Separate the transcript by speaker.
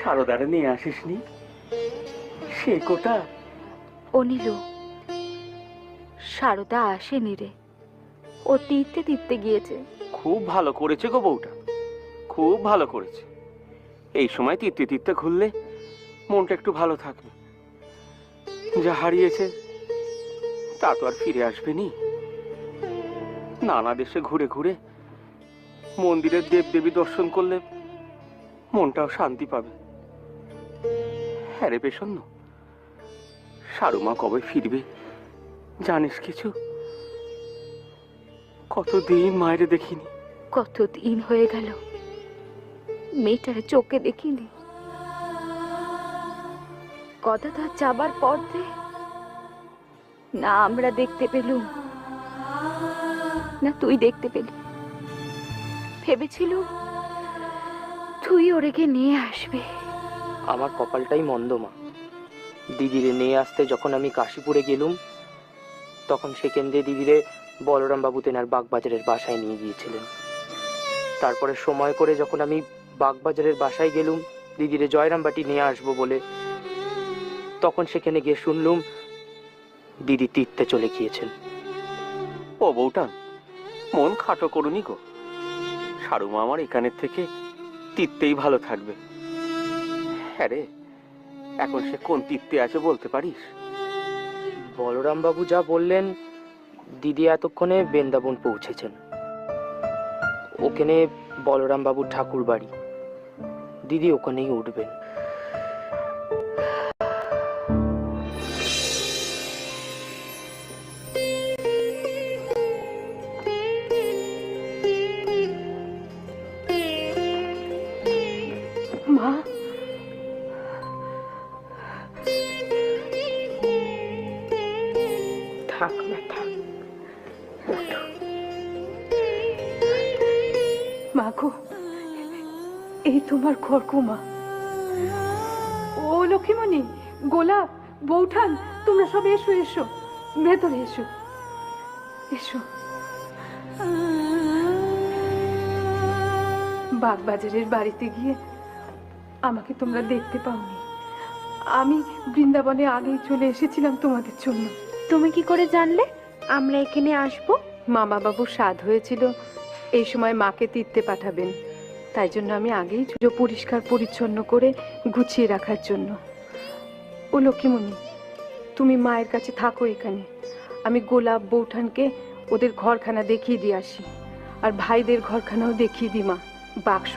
Speaker 1: সারদারে নিয়ে আসিস নি সে কোটা
Speaker 2: ও নীলু সারদা আসেনি রে। ও তীর্থে তীর্থে গিয়েছে।
Speaker 1: খুব ভালো করেছে গো বউটা খুব ভালো করেছে। এই সময় তীর্থে তীর্থে ঘুরলে মনটা একটু ভালো থাকবে। যা হারিয়েছে তা তো আর ফিরে আসবে নি। নানা দেশে ঘুরে ঘুরে মন্দিরের দেবদেবী দর্শন করলে মনটাও শান্তি পাবে। হ্যাঁ রে সারুমা কবে ফিরবে? জানিস কিছু? কতদিন মায়েরে দেখিনি।
Speaker 2: কত দিন হয়ে গেল? মেয়েটারে চোখে দেখিনি। কথা তার যাবার পর না আমরা দেখতে পেলুম। না তুই দেখতে পেলি। ভেবেছিল তুই ওরেকে নিয়ে আসবে।
Speaker 3: আমার কপালটাই মন্দ, মা। দিদিরে নিয়ে আসতে যখন আমি কাশীপুরে গেলুম, তখন সেখান দিয়ে দিদিরে বলরাম বাবু তেনার বাগবাজারের বাসায় নিয়ে গিয়েছিলেন। তারপরে সময় করে যখন আমি বাগবাজারের বাসায় গেলুম, দিদিরে জয়রামবাটি নিয়ে আসব বলে, তখন সেখানে গিয়ে শুনলুম, দিদি তীর্থে চলে গিয়েছেন।
Speaker 1: ও বউটান মন খাটো করুনি গো। সারুমা আমার এখানের থেকে তীর্থেই ভালো থাকবে। হ্যাঁ রে এখন সে কোন তীর্থে আছে বলতে পারিস?
Speaker 3: বলরাম বাবু যা বললেন, দিদি এতক্ষণে বৃন্দাবন পৌঁছেছেন। ওখানে বলরাম বাবুর ঠাকুর বাড়ি দিদি ওখানেই উঠবেন।
Speaker 4: থাক, না থাক। মা গো, এই তোমার খড়কুমা ও লক্ষ্মীমণি, গোলাপ, বৌঠান, তোমরা সব এসো এসো, ভেতরে এসো। এসো। বাগবাজারের বাড়িতে গিয়ে আমাকে তোমরা দেখতে পাওনি। আমি বৃন্দাবনে আগেই চলে এসেছিলাম তোমাদের জন্য।
Speaker 2: তুমি কি করে জানলে? আমরা এখানে আসব।
Speaker 4: মামা বাবু স্বাদ হয়েছিল। এই সময় মাকে তীর্থে পাঠাবেন। তাই জন্য আমি আগেই চুজো পরিষ্কার পরিচ্ছন্ন করে গুছিয়ে রাখার জন্য। ও লক্ষ্মীমণি, তুমি মায়ের কাছে থাকো এখানে। আমি গোলাপ বৌঠানকে ওদের ঘরখানা দেখিয়ে দিয়ে আসি। আর ভাইদের ঘরখানাও দেখিয়ে দিই মা। বাক্স